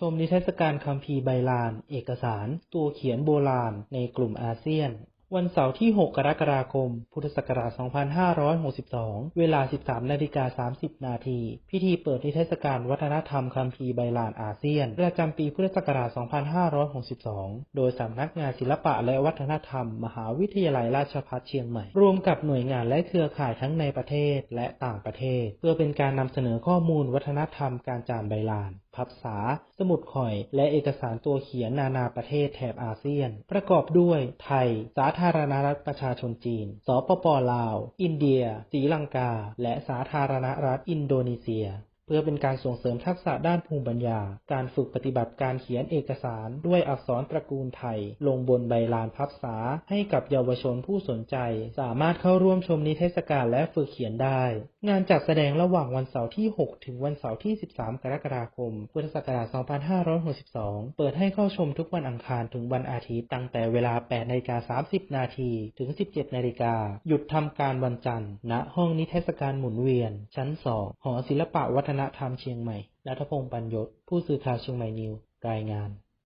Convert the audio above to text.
ชมนิทรรศการคัมภีร์ใบลาน เอกสาร ตัวเขียนโบราณ ในกลุ่มอาเซียน วันเสาร์ที่ 6 กรกฎาคม พุทธศักราช 2562 เวลา 13 นาฬิกา 30 นาที พิธีเปิดนิทรรศการวัฒนธรรมคัมภีร์ใบลานอาเซียน ประจำปีพุทธศักราช 2562 โดยสำนักงานศิลปะและวัฒนธรรม มหาวิทยาลัยราชภัฏเชียงใหม่ รวมกับหน่วยงานและเครือข่ายทั้งในประเทศและต่างประเทศ เพื่อเป็นการนำเสนอข้อมูลวัฒนธรรมการจานใบลาน พับษา สมุดข่อย และเอกสารตัวเขียนนานาประเทศแถบอาเซียน ประกอบด้วย ไทย สาธารณรัฐประชาชนจีน สปปลาว อินเดียศรีลังกา และสาธารณรัฐอินโดนีเซีย พื่อเป็นการส่งเสริมทักษะด้านภูมิปัญญา การฝึกปฏิบัติการเขียนเอกสาร ด้วยอักษรตระกูลไทย ลงบนใบลานพับษา ให้กับเยาวชนผู้สนใจ สามารถเข้าร่วมชมนิเทศการและฝึกเขียนได้ งานจัดแสดงระหว่างวันเสาร์ที่ 6 ถึงวันเสาร์ที่ 13 กรกฎาคม พุทธศักราช 2562 เปิดให้เข้าชมทุกวันอังคารถึงวันอาทิตย์ตั้งแต่เวลา 8นาฬิกา30 นาทีถึง 17นาฬิกาหยุดทำการวันจันทร์ณห้องนิเทศการหมุนเวียน ชั้น 2 หอศิลปะวัฒนธรรมเชียงใหม่ รัฐพงษ์ปัญยศ ผู้สื่อข่าวเชียงใหม่นิว รายงาน